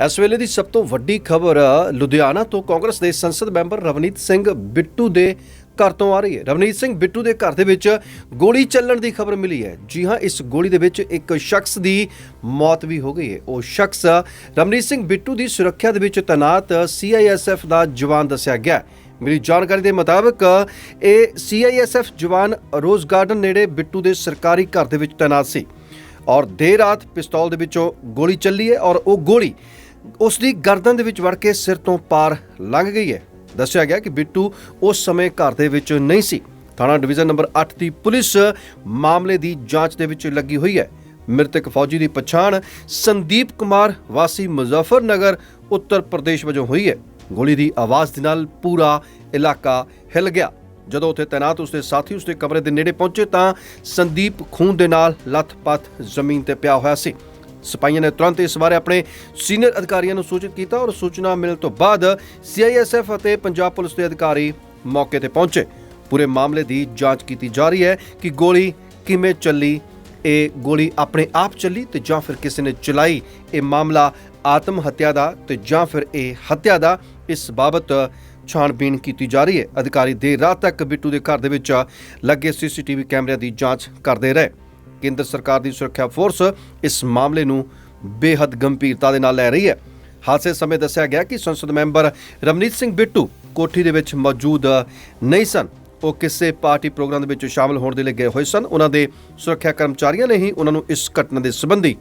ਇਸ ਵੇਲੇ ਦੀ ਸਭ ਤੋਂ ਵੱਡੀ ਖਬਰ ਲੁਧਿਆਣਾ ਤੋਂ ਕਾਂਗਰਸ ਦੇ ਸੰਸਦ ਮੈਂਬਰ ਰਵਨੀਤ ਸਿੰਘ ਬਿੱਟੂ ਦੇ ਘਰ ਤੋਂ ਆ ਰਹੀ ਹੈ। ਰਵਨੀਤ ਸਿੰਘ ਬਿੱਟੂ ਦੇ ਘਰ ਦੇ ਵਿੱਚ ਗੋਲੀ ਚੱਲਣ ਦੀ ਖਬਰ ਮਿਲੀ ਹੈ। ਜੀ ਹਾਂ, ਇਸ ਗੋਲੀ ਦੇ ਵਿੱਚ ਇੱਕ ਸ਼ਖਸ ਦੀ ਮੌਤ ਵੀ ਹੋ ਗਈ ਹੈ। ਉਹ ਸ਼ਖਸ ਰਵਨੀਤ ਸਿੰਘ ਬਿੱਟੂ ਦੀ ਸੁਰੱਖਿਆ ਦੇ ਵਿੱਚ ਤੈਨਾਤ ਸੀਆਈਐਸਐਫ ਦਾ ਜਵਾਨ ਦੱਸਿਆ ਗਿਆ ਮਿਲੀ ਜਾਣਕਾਰੀ ਦੇ ਮੁਤਾਬਕ ਇਹ ਸੀਆਈਐਸਐਫ ਜਵਾਨ ਰੋਜ਼ ਗਾਰਡਨ ਨੇੜੇ ਬਿੱਟੂ ਦੇ ਸਰਕਾਰੀ ਘਰ ਦੇ ਵਿੱਚ ਤੈਨਾਤ ਸੀ। ਔਰ ਦੇਰ ਰਾਤ ਪਿਸਤੌਲ ਦੇ ਵਿੱਚੋਂ ਗੋਲੀ ਚੱਲੀ ਹੈ ਔਰ ਉਹ ਗੋਲੀ ਉਸ ਦੀ ਗਰਦਨ ਦੇ ਵਿੱਚ ਵੜ ਕੇ ਸਿਰ ਤੋਂ ਪਾਰ ਲੰਘ ਗਈ ਹੈ। ਦੱਸਿਆ ਗਿਆ ਕਿ ਬਿੱਟੂ ਉਸ ਸਮੇਂ ਘਰ ਦੇ ਵਿੱਚ ਨਹੀਂ ਸੀ। ਥਾਣਾ ਡਿਵੀਜ਼ਨ ਨੰਬਰ 8 ਦੀ ਪੁਲਿਸ ਮਾਮਲੇ ਦੀ ਜਾਂਚ ਦੇ ਵਿੱਚ ਲੱਗੀ ਹੋਈ ਹੈ। ਮ੍ਰਿਤਕ ਫੌਜੀ ਦੀ ਪਛਾਣ ਸੰਦੀਪ ਕੁਮਾਰ ਵਾਸੀ ਮੁਜ਼ਫਰਨਗਰ, ਉੱਤਰ ਪ੍ਰਦੇਸ਼ ਵਜੋਂ ਹੋਈ ਹੈ। ਗੋਲੀ ਦੀ ਆਵਾਜ਼ ਦੇ ਨਾਲ ਪੂਰਾ ਇਲਾਕਾ ਹਿੱਲ ਗਿਆ। ਜਦੋਂ ਉੱਥੇ ਤਾਇਨਾਤ ਉਸਦੇ ਸਾਥੀ ਉਸਦੇ ਕਮਰੇ ਦੇ ਨੇੜੇ ਪਹੁੰਚੇ ਤਾਂ ਸੰਦੀਪ ਖੂਨ ਦੇ ਨਾਲ ਲੱਥ-ਪੱਥ ਜ਼ਮੀਨ ਤੇ ਪਿਆ ਹੋਇਆ ਸੀ। ਸਿਪਾਹੀਆਂ ਨੇ ਤੁਰੰਤ ਇਸ ਬਾਰੇ ਆਪਣੇ ਸੀਨੀਅਰ ਅਧਿਕਾਰੀਆਂ ਨੂੰ ਸੂਚਿਤ ਕੀਤਾ ਔਰ ਸੂਚਨਾ ਮਿਲਣ ਤੋਂ ਬਾਅਦ ਸੀਆਈਐਸਐਫ ਅਤੇ ਪੰਜਾਬ ਪੁਲਿਸ ਦੇ ਅਧਿਕਾਰੀ ਮੌਕੇ ਤੇ ਪਹੁੰਚੇ। ਪੂਰੇ ਮਾਮਲੇ ਦੀ ਜਾਂਚ ਕੀਤੀ ਜਾ ਰਹੀ ਹੈ ਕਿ ਗੋਲੀ ਕਿਵੇਂ ਚੱਲੀ, ਇਹ ਗੋਲੀ ਆਪਣੇ ਆਪ ਚੱਲੀ ਤੇ ਜਾਂ ਫਿਰ ਕਿਸੇ ਨੇ ਚਲਾਈ, ਇਹ ਮਾਮਲਾ ਆਤਮ ਹੱਤਿਆ ਦਾ ਤੇ ਜਾਂ ਫਿਰ ਇਹ ਹੱਤਿਆ ਦਾ, ਇਸ ਬਾਬਤ ਛਾਣਬੀਣ ਕੀਤੀ ਜਾ ਰਹੀ ਹੈ। ਅਧਿਕਾਰੀ ਦੇਰ ਰਾਤ ਤੱਕ ਬਿੱਟੂ ਦੇ ਘਰ ਦੇ ਵਿੱਚ ਲੱਗੇ ਸੀਸੀਟੀਵੀ ਕੈਮਰਿਆਂ ਦੀ ਜਾਂਚ ਕਰਦੇ ਰਹੇ। ਕੇਂਦਰ ਸਰਕਾਰ ਦੀ ਸੁਰੱਖਿਆ ਫੋਰਸ ਇਸ ਮਾਮਲੇ ਨੂੰ ਬੇਹੱਦ ਗੰਭੀਰਤਾ ਦੇ ਨਾਲ ਲੈ ਰਹੀ ਹੈ। ਹਾਦਸੇ ਸਮੇਂ ਦੱਸਿਆ ਗਿਆ ਕਿ ਸੰਸਦ ਮੈਂਬਰ ਰਮਨੀਤ ਸਿੰਘ ਬਿੱਟੂ ਕੋਠੀ ਦੇ ਵਿੱਚ ਮੌਜੂਦ ਨਹੀਂ ਸਨ। ਉਹ ਕਿਸੇ ਪਾਰਟੀ ਪ੍ਰੋਗਰਾਮ ਦੇ ਵਿੱਚ ਸ਼ਾਮਲ ਹੋਣ ਦੇ ਲਈ ਗਏ ਹੋਏ ਸਨ। ਉਹਨਾਂ ਦੇ ਸੁਰੱਖਿਆ ਕਰਮਚਾਰੀਆਂ ਨੇ ਹੀ ਉਹਨਾਂ ਨੂੰ ਇਸ ਘਟਨਾ ਦੇ ਸੰਬੰਧੀ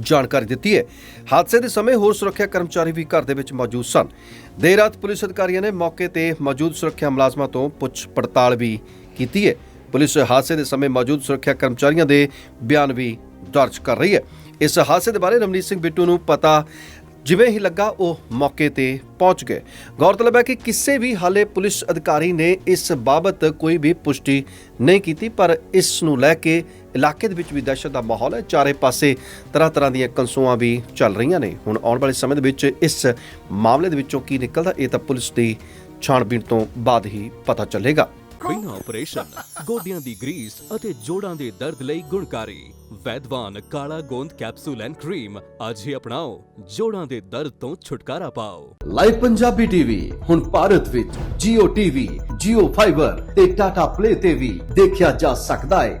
ਜਾਣਕਾਰੀ ਦਿੱਤੀ ਹੈ। ਹਾਦਸੇ ਦੇ ਸਮੇਂ ਹੋਰ ਸੁਰੱਖਿਆ ਕਰਮਚਾਰੀ ਵੀ ਘਰ ਦੇ ਵਿੱਚ ਮੌਜੂਦ ਸਨ। ਦੇਰ ਰਾਤ ਪੁਲਿਸ ਅਧਿਕਾਰੀਆਂ ਨੇ ਮੌਕੇ ਤੇ ਮੌਜੂਦ ਸੁਰੱਖਿਆ ਮੁਲਾਜ਼ਮਾਂ ਤੋਂ ਪੁੱਛ ਪੜਤਾਲ ਵੀ ਕੀਤੀ ਹੈ। ਪੁਲਿਸ ਹਾਦਸੇ ਦੇ ਸਮੇਂ ਮੌਜੂਦ ਸੁਰੱਖਿਆ ਕਰਮਚਾਰੀਆਂ ਦੇ ਬਿਆਨ ਵੀ ਦਰਜ ਕਰ ਰਹੀ ਹੈ। ਇਸ ਹਾਦਸੇ ਦੇ ਬਾਰੇ ਰਮਨੀਤ ਸਿੰਘ ਬਿੱਟੂ ਨੂੰ ਪਤਾ ਜਿਵੇਂ ਹੀ ਲੱਗਾ, ਉਹ ਮੌਕੇ ਤੇ ਪਹੁੰਚ ਗਏ। ਗੌਰਤਲਬ ਹੈ ਕਿ ਕਿਸੇ ਵੀ ਹਾਲੇ ਪੁਲਿਸ ਅਧਿਕਾਰੀ ਨੇ ਇਸ ਬਾਬਤ ਕੋਈ ਵੀ ਪੁਸ਼ਟੀ ਨਹੀਂ ਕੀਤੀ, ਪਰ ਇਸ ਨੂੰ ਲੈ ਕੇ ਇਲਾਕੇ ਦੇ ਵਿੱਚ ਵੀ ਦਹਿਸ਼ਤ ਦਾ ਮਾਹੌਲ ਹੈ। ਚਾਰੇ ਪਾਸੇ ਤਰ੍ਹਾਂ ਤਰ੍ਹਾਂ ਦੀਆਂ ਕੰਸੂਆਂ ਵੀ ਚੱਲ ਰਹੀਆਂ ਨੇ। ਹੁਣ ਆਉਣ ਵਾਲੇ ਸਮੇਂ ਦੇ ਵਿੱਚ ਇਸ ਮਾਮਲੇ ਦੇ ਵਿੱਚੋਂ ਕੀ ਨਿਕਲਦਾ ਇਹ ਤਾਂ ਪੁਲਿਸ ਦੀ ਛਾਣਬੀਣ ਤੋਂ ਬਾਅਦ ਹੀ ਪਤਾ ਚੱਲੇਗਾ। ਬਿਨਾਂ ਆਪਰੇਸ਼ਨ ਗੋਡਿਆਂ ਦੀ ਗਰੀਸ ਅਤੇ ਜੋੜਾਂ ਦੇ ਦਰਦ ਲਈ ਗੁਣਕਾਰੀ। ਵੈਦਵਾਨ ਕਾਲਾ ਗੋਂਦ ਕੈਪਸੂਲ ਐਂਡ ਕਰੀਮ ਅੱਜ ਹੀ ਅਪਣਾਓ। ਜੋੜਾਂ ਦੇ ਦਰਦ ਤੋਂ ਛੁਟਕਾਰਾ ਪਾਓ। ਲਾਈਵ ਪੰਜਾਬੀ ਟੀਵੀ ਹੁਣ ਭਾਰਤ ਵਿੱਚ Jio TV, Jio Fiber ਤੇ Tata Play ਤੇ ਵੀ ਦੇਖਿਆ ਜਾ ਸਕਦਾ ਹੈ।